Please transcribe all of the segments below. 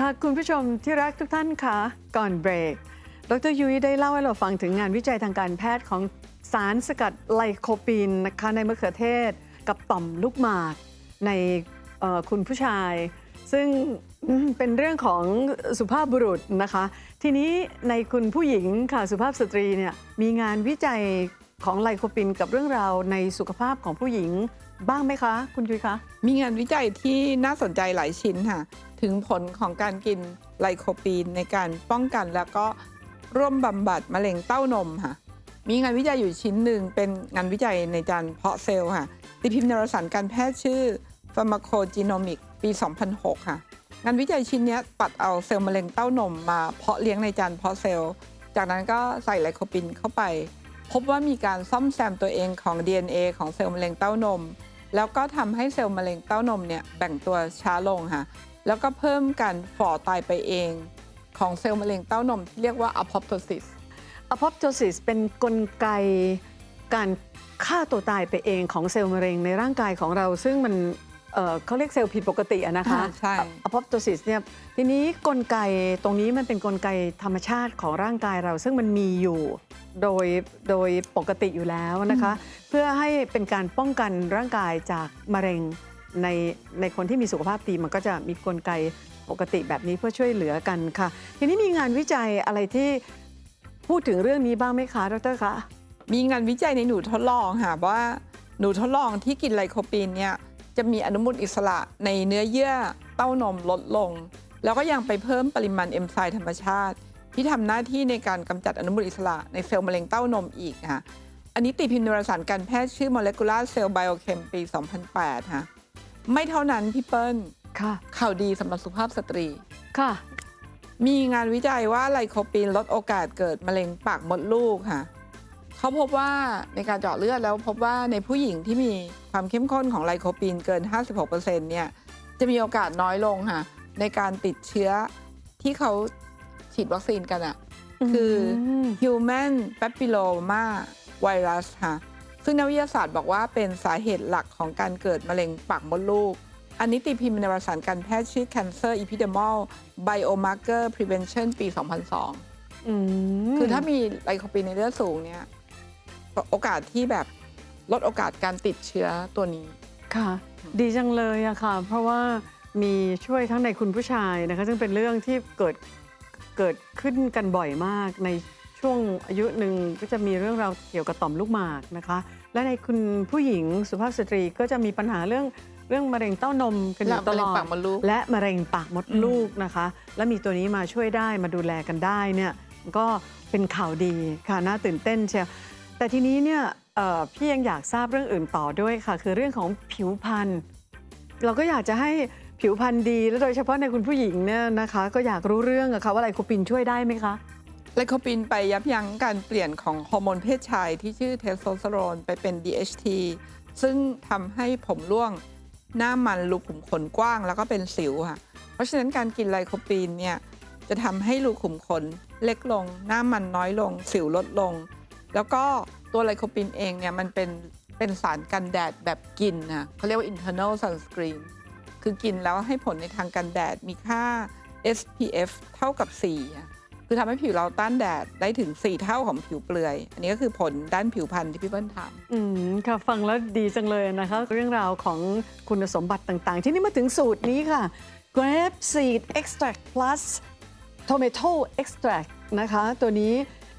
ค่ะคุณผู้ชมที่รักทุกท่านค่ะก่อนเบรก ดรยุ้ยได้เล่าให้เราฟังถึงงานวิจัยทางการแพทย์ของสารสกัดไลโคปีนนะคะในมะเขือเทศ กับต่อมลูกหมากในคุณผู้ชาย ซึ่งเป็นเรื่องของสุภาพบุรุษนะคะ ทีนี้ในคุณผู้หญิงค่ะสุภาพสตรีเนี่ยมีงานวิจัยของไลโคปินกับเรื่องราวในสุขภาพของผู้หญิง บ้างไหมคะ คุณยุ้ยคะมีงานวิจัยที่น่าสนใจหลายชิ้นค่ะ ถึงผลของการกินไลโคปีนในการป้องกันแล้วก็ร่วมบำบัดมะเร็งเต้านมค่ะ มีงานวิจัยอยู่ชิ้นหนึ่งเป็นงานวิจัยในจานเพาะเซลล์ค่ะตีพิมพ์ในรสารการแพทย์ชื่อ Pharmacogenomic ปี 2006 ค่ะ งานวิจัยชิ้นนี้ยตัดเอาเซลล์มะเร็งเต้านมมาเพาะเลี้ยงในจานเพาะเซลล์ จากนั้นก็ใส่ไลโคปินเข้าไป พบว่ามีการซ่อมแซมตัวเองของ DNA ของเซลล์มะเร็งเต้านม แล้วก็ทำให้เซลล์มะเร็งเต้านมเนี่ยแบ่งตัวช้าลงค่ะ แล้วก็เพิ่มการฝ่อตายไปเองของเซลล์มะเร็งเต้านมที่เรียกว่า apoptosis apoptosis เป็นกลไกการฆ่าตัวตายไปเองของเซลล์มะเร็งในร่างกายของเรา ซึ่งมัน เอ่อเขาเรียกเซลล์ผิดปกติอะนะคะอ่าใช่ apoptosis เนี่ยทีนี้กลไกตรงนี้มันเป็นกลไกธรรมชาติของร่างกายเรา ซึ่งมันมีอยู่โดยโดยปกติอยู่แล้วนะคะ เพื่อให้เป็นการป้องกันร่างกายจากมะเร็งในในคนที่มีสุขภาพดีมันก็จะมีกลไกปกติแบบนี้เพื่อช่วยเหลือกันค่ะ ทีนี้มีงานวิจัยอะไรที่พูดถึงเรื่องนี้บ้างไหมคะดรคะ มีงานวิจัยในหนูทดลองค่ะว่าหนูทดลองที่กินไลโคปีนเนี่ย จะมีอนุมูลอิสระในเนื้อเยื่อเต้านมลดลง แล้วก็ยังไปเพิ่มปริมาณเอนไซม์ธรรมชาติ ที่ทำหน้าที่ในการกำจัดอนุมูลอิสระในเซลล์มะเร็งเต้านมอีกค่ะอันนี้ตีพิมพ์ในวารสารการแพทย์ชื่อ Molecular Cell Biochem ปี 2008 ค่ะ ไม่เท่านั้นพี่เปิ้ลค่ะ ข่าวดีสำหรับสุภาพสตรีค่ะ มีงานวิจัยว่าไลโคปีนลดโอกาสเกิดมะเร็งปากมดลูกค่ะ เขาพบว่าในการเจาะเลือดแล้วพบว่าในผู้หญิงที่มีความเข้มข้นของไลโคปีนเกิน 56%เนี่ยจะมีโอกาสน้อยลงค่ะในการติดเชื้อที่เขาฉีดวัคซีนกันอะคืออม Human Papilloma Virus ค่ะซึ่งนักวิทยาศาสตร์บอกว่าเป็นสาเหตุหลักของการเกิดมะเร็งปากมดลูก อันนี้ตีพิมพ์ในวารสารการแพทย์ชื่อ Cancer Epidermal Biomarker Prevention ปี 2002อืมคือถ้ามีไลโคปีนในเลือดสูงเนี่ย โอกาสที่แบบลดโอกาสการติดเชื้อตัวนี้ ค่ะ ดีจังเลยอะค่ะ เพราะว่ามีช่วยทั้งในคุณผู้ชายนะคะ ซึ่งเป็นเรื่องที่เกิดเกิดขึ้นกันบ่อยมากในช่วงอายุหนึ่งก็จะมีเรื่องราวเกี่ยวกับต่อมลูกหมากนะคะ และในคุณผู้หญิงสุภาพสตรีก็จะมีปัญหาเรื่องเรื่องมะเร็งเต้านมกันอยู่และตมะลเร็งอดปากมดลูกและมะเร็งปากมดลูกนะคะ และมีตัวนี้มาช่วยได้มาดูแลกันได้เนี่ยก็เป็นข่าวดีค่ะน่าตื่นเต้นเชียว แต่ทีนี้เนี่ยพี่ยังอยากทราบเรื่องอื่นต่อด้วยค่ะ คือเรื่องของผิวพรรณเราก็อยากจะให้ผิวพรรณดี และโดยเฉพาะในคุณผู้หญิงเนี่ยนะคะ ก็อยากรู้เรื่องอะค่ะว่าไลโคปินช่วยได้ไหมคะไลโคปีนไปยับยั้งการเปลี่ยนของฮอร์โมนเพศชายที่ชื่อเทสโทสเตอโรนไปเป็น DHT ซึ่งทำให้ผมร่วงหน้ามันรูขุมขนกว้างแล้วก็เป็นสิวค่ะ เพราะฉะนั้นการกินไลโคปีนเนี่ยจะทำให้รูขุมขนเล็กลง หน้ามันน้อยลง สิวลดลง แล้วก็ตัวไลโคปีนเองเนี่ยมันเป็นเป็นสารกันแดดแบบกินนะเขาเรียกว่า internal sunscreen คือกินแล้วให้ผลในทางกันแดดมีค่า SPF เท่ากับ 4 คือทำให้ผิวเราต้านแดดได้ถึง 4 เท่าของผิวเปลือย อันนี้ก็คือผลด้านผิวพรรณที่พี่เปิ้ลถามอืมค่ะฟังแล้วดีจังเลยนะคะ เรื่องราวของคุณสมบัติต่างๆ ที่นี่มาถึงสูตรนี้ค่ะ grape seed extract plus tomato extract นะคะ ตัวนี้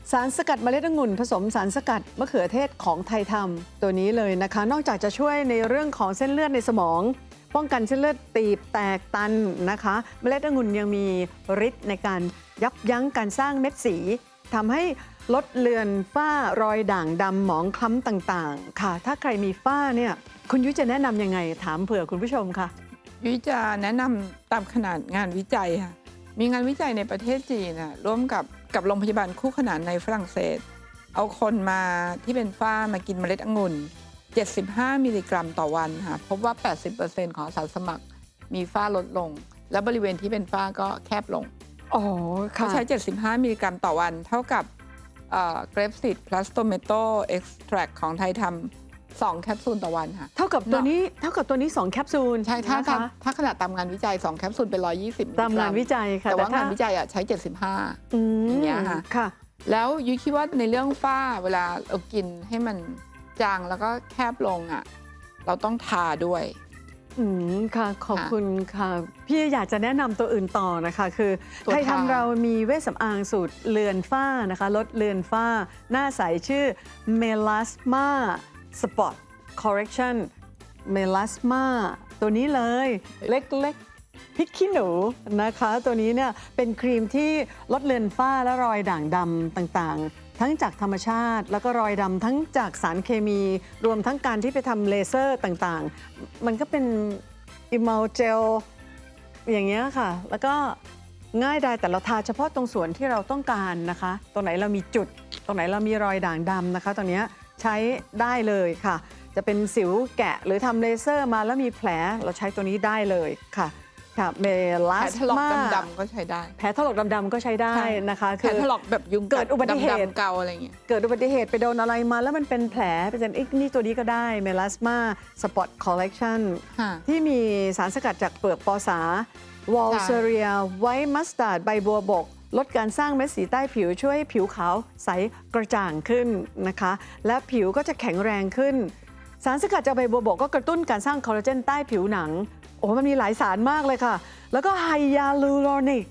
สารสกัดเมล็ดองุ่นผสมสารสกัดมะเขือเทศของไทยทำตัวนี้เลยนะคะ นอกจากจะช่วยในเรื่องของเส้นเลือดในสมอง ป้องกันเส้นเลือดตีบแตกตันนะคะ เมล็ดองุ่นยังมีฤทธิ์ในการยับยั้งการสร้างเม็ดสีทำให้ลดเลือนฝ้ารอยด่างดำหมองคล้ำต่างๆ ค่ะ ถ้าใครมีฝ้าเนี่ยคุณยุ้ยจะแนะนำยังไงถามเผื่อคุณผู้ชมค่ะ ยุ้ยจะแนะนำตามขนาดงานวิจัยค่ะมีงานวิจัยในประเทศจีนน่ะร่วมกับ กับโรงพยาบาลคู่ขนานในฝรั่งเศส เอาคนมาที่เป็นฝ้ามากินเมล็ดองุ่น 75 มิลลิกรัมต่อวันค่ะพบว่า 80%ของอาสาสมัครมีฝ้าลดลง และบริเวณที่เป็นฝ้าก็แคบลงอ๋อเขาค่ะใช้ 75 มิลลิกรัมต่อวัน เท่ากับเกรฟซิตพลัสโตเมโตเอ็กซ์แทรของไทยทำ 2 แคปซูลต่อวันค่ะ เท่ากับตัวนี้เท่ากับตัวนี้ 2 แคปซูลใช่ถ้านะถ้าคะถ้าขนาดตามงานวิจัย 2 แคปซูลเป็น 120ตามงานวิจัยค่ะแต่ว่างานถ้วิจัยอะใช้ 75 อืมอย่างเงี้ยค่ะ ค่ะ แล้วยุ้ยคิดว่าในเรื่องฝ้าเวลาเรากินให้มันจางแล้วก็แคบลงอะเราต้องทาด้วย อืมค่ะขอบค่ะคุณค่ะ พี่อยากจะแนะนำตัวอื่นต่อนะคะ คือตัวไทยทาทำเรามีเวชสำอางสูตรเลือนฝ้านะคะ ลดเลือนฝ้า หน้าใสชื่อ Melasma Spot Correction Melasma ตัวนี้เลย เล็กๆพริกขี้หนูนะคะ ตัวนี้เนี่ยเป็นครีมที่ลดเลือนฝ้าและรอยด่างดำต่างๆ ทั้งจากธรรมชาติ แล้วก็รอยดำทั้งจากสารเคมี รวมทั้งการที่ไปทำเลเซอร์ต่างๆ มันก็เป็นอิม l ลเจลอย่างเงี้ยค่ะ แล้วก็ง่ายได้แต่เราทาเฉพาะตรงส่วนที่เราต้องการนะคะ ตรงไหนเรามีจุด ตรงไหนเรามีรอยด่างดำนะคะตรงเนี้ย ใช้ได้เลยค่ะ จะเป็นสิวแกะหรือทำเลเซอร์มาแล้วมีแผลเราใช้ตัวนี้ได้เลยค่ะค่ะเมลาแผลสถลอกมาดำๆก็ใช้ได้ แผลถลอกดำๆก็ใช้ได้ใช่นะคะแผลถลอกแบบยุงเกิดอุบัติเหตุดำๆเกาอะไรเงี้ยเกิดอุบัติเหตุไปโดนอะไรมาแล้วมันเป็นแผลเป็นอีกนี่ตัวนี้ก็ได้เมลาสมาสปอตคอลเล t ชันค่ะที่มีสารสกัดจากเปลือกปอสาวอลเซเรียไวท์มัสตาร์ดใบบัวบก ลดการสร้างเม็ดสีใต้ผิวช่วยให้ผิวขาวใสกระจ่างขึ้นนะคะ และผิวก็จะแข็งแรงขึ้น สารสกัดจากใบบัวบกก็กระตุ้นการสร้างคอลลาเจนใต้ผิวหนัง โอ้มันมีหลายสารมากเลยค่ะ แล้วก็ไฮยาลูโรนิก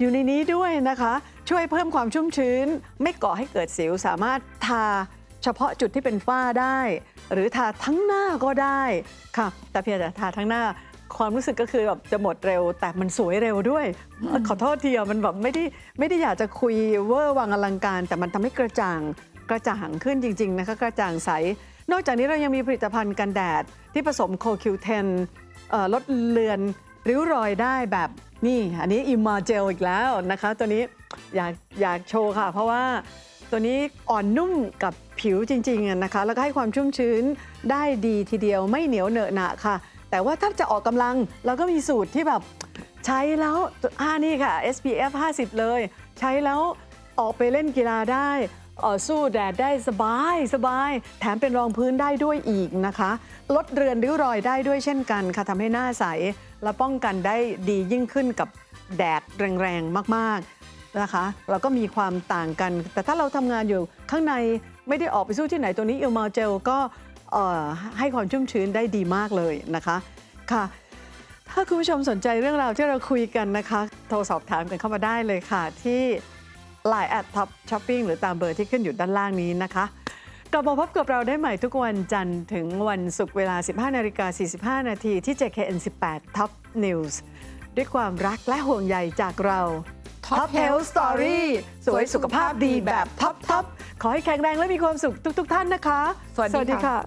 อยู่ในนี้ด้วยนะคะ ช่วยเพิ่มความชุ่มชื้น ไม่ก่อให้เกิดสิวสามารถทาเฉพาะจุดที่เป็นฝ้าได้ หรือทาทั้งหน้าก็ได้ค่ะ แต่เพียงแต่ทาทั้งหน้า ความรู้สึกก็คือแบบจะหมดเร็ว แต่มันสวยเร็วด้วย ขอโทษทีอะมันแบบไม่ได้ไม่ได้อยากจะคุยเวอร์วังอลังการ แต่มันทำให้กระจ่างกระจ่างขึ้นจริง ๆ นะคะ กระจ่างใส นอกจากนี้เรายังมีผลิตภัณฑ์กันแดด ที่ผสมโคคิวเทนลดเลือนริ้วรอยได้แบบนี่อันนี้อิมมาเจลอีกแล้วนะคะ ตัวนี้อยากอยากโชว์ค่ะ เพราะว่าตัวนี้อ่อนนุ่มกับผิวจริงๆอะนะคะ แล้วก็ให้ความชุ่มชื้นได้ดีทีเดียวไม่เหนียวเหนอะหนะค่ะ แต่ว่าถ้าจะออกกำลังเราก็มีสูตรที่แบบใช้แล้วอ่านี่ค่ะ SPF 50 เลย ใช้แล้วออกไปเล่นกีฬาได้เอ่อสู้แดดได้สบายสบาย แถมเป็นรองพื้นได้ด้วยอีกนะคะ ลดเรือนริ้วรอยได้ด้วยเช่นกันค่ะทำให้หน้าใส และป้องกันได้ดียิ่งขึ้นกับแดดแรงๆ มากๆนะคะ เราก็มีความต่างกัน แต่ถ้าเราทำงานอยู่ข้างในไม่ได้ออกไปสู้ที่ไหนตัวนี้อิลมาเจลก็ ให้ความชุ่มชื้นได้ดีมากเลยนะคะค่ะ ถ้าคุณผู้ชมสนใจเรื่องราวที่เราคุยกันนะคะ โทรสอบถามกันเข้ามาได้เลยค่ะ ที่ Line แอดท็อปช้อปปิ้งหรือตามเบอร์ที่ขึ้นอยู่ด้านล่างนี้นะคะกลับมาพบกับเราได้ใหม่ทุกวันจันทร์ถึงวันศุกร์เวลา 15นาฬิกา45 นาทีที่ JKN 18 Top News ด้วยความรักและห่วงใยจากเรา Top Health Story สวยสุขภาพดีแบบท็อปทขอให้แข็งแรงและมีความสุขทุก ๆ ท่านนะคะ สวัสดีค่ะค่ะ